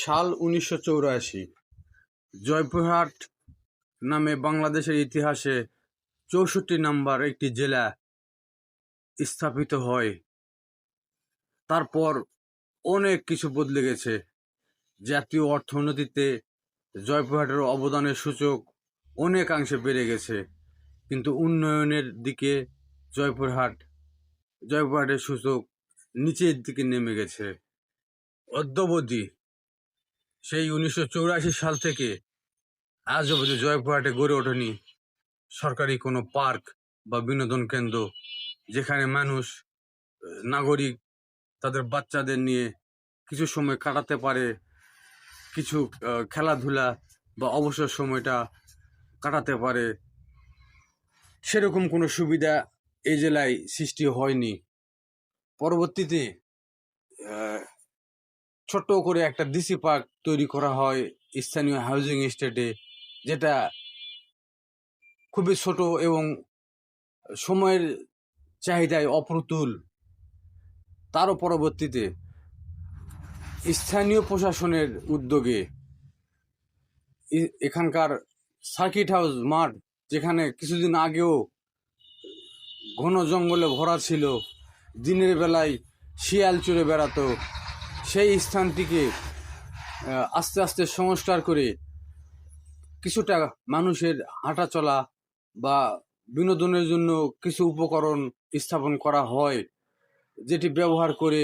সাল উনিশশো চৌরাশি। জয়পুরহাট নামে বাংলাদেশের ইতিহাসে চৌষট্টি নাম্বার একটি জেলা স্থাপিত হয়। তারপর অনেক কিছু বদলে গেছে। জাতীয় অর্থনীতিতে জয়পুরহাটের অবদানের সূচক অনেকাংশে বেড়ে গেছে। কিন্তু উন্নয়নের দিকে জয়পুরহাট, জয়পুরহাটের সূচক নিচের দিকে নেমে গেছে। অদ্যবধি সেই উনিশশো সাল থেকে আজ অবধি জয়পুরহাটে গড়ে ওঠেনি সরকারি কোনো পার্ক বা বিনোদন কেন্দ্র যেখানে মানুষ, নাগরিক তাদের বাচ্চাদের নিয়ে কিছু সময় কাটাতে পারে, কিছু খেলাধুলা বা অবসর সময়টা কাটাতে পারে। সেরকম কোনো সুবিধা এই জেলায় সৃষ্টি হয়নি। পরবর্তীতে ছোট্ট করে একটা ডিসি পার্ক তৈরি করা হয় স্থানীয় হাউজিং এস্টেটে যেটা খুবই ছোট এবং সময়ের চাহিদায় অপ্রতুল। তারও পরবর্তীতে স্থানীয় প্রশাসনের উদ্যোগে এখানকার সার্কিট হাউস মাঠ, যেখানে কিছুদিন আগেও ঘন জঙ্গলে ভরা ছিল, দিনের বেলায় শিয়াল চড়ে বেড়াতো। সেই স্থানটিকে আস্তে আস্তে সংস্কার করে কিছুটা মানুষের হাঁটা চলা বা বিনোদনের জন্য কিছু উপকরণ স্থাপন করা হয়, যেটি ব্যবহার করে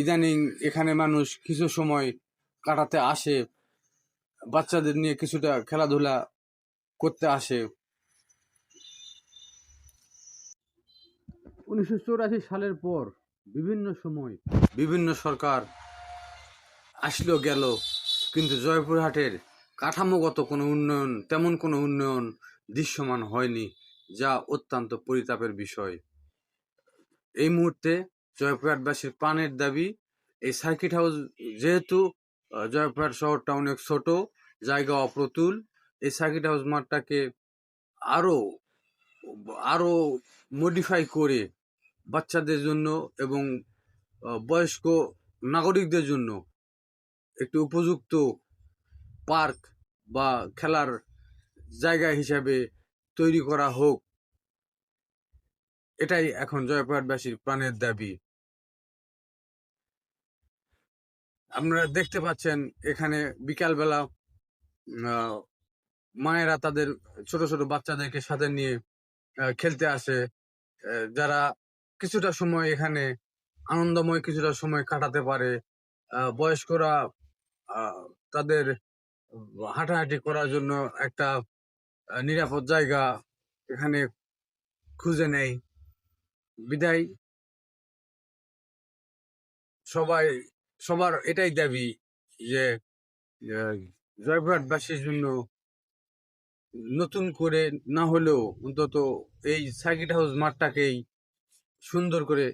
ইদানিং এখানে মানুষ কিছু সময় কাটাতে আসে, বাচ্চাদের নিয়ে কিছুটা খেলাধুলা করতে আসে। উনিশশো সালের পর বিভিন্ন সময় বিভিন্ন সরকার আসলো গেল, কিন্তু জয়পুরহাটের কাঠামোগত কোনো উন্নয়ন, তেমন কোনো উন্নয়ন দৃশ্যমান হয়নি, যা অত্যন্ত পরিতাপের বিষয়। এই মুহূর্তে জয়পুরহাটবাসীর প্রাণের দাবি, এই সার্কিট হাউস যেহেতু জয়পুরহাট শহরটা অনেক ছোট, জায়গা অপ্রতুল, এই সার্কিট হাউস মাঠটাকে আরও আরও মডিফাই করে বাচ্চাদের জন্য এবং বয়স্ক নাগরিকদের জন্য একটি উপযুক্ত পার্ক বা খেলার জায়গা হিসাবে তৈরি করা হোক। এটাই এখন জয়পুরহাটবাসীর প্রাণের দাবি। আপনারা দেখতে পাচ্ছেন এখানে বিকালবেলা মায়েরা তাদের ছোট ছোট বাচ্চাদেরকে সাথে নিয়ে খেলতে আসে। যারা কিছুটা সময় এখানে আনন্দময় কিছুটা সময় কাটাতে পারে। বয়স্করা তাদের হাঁটাহাঁটি করার জন্য একটা নিরাপদ জায়গা এখানে খুঁজে নেয়। বিদায়। সবাই, সবার এটাই দাবি যে জয়পুরহাটবাসীর জন্য নতুন করে না হলেও অন্তত এই সার্কিট হাউস মাঠটাকেই সুন্দর করে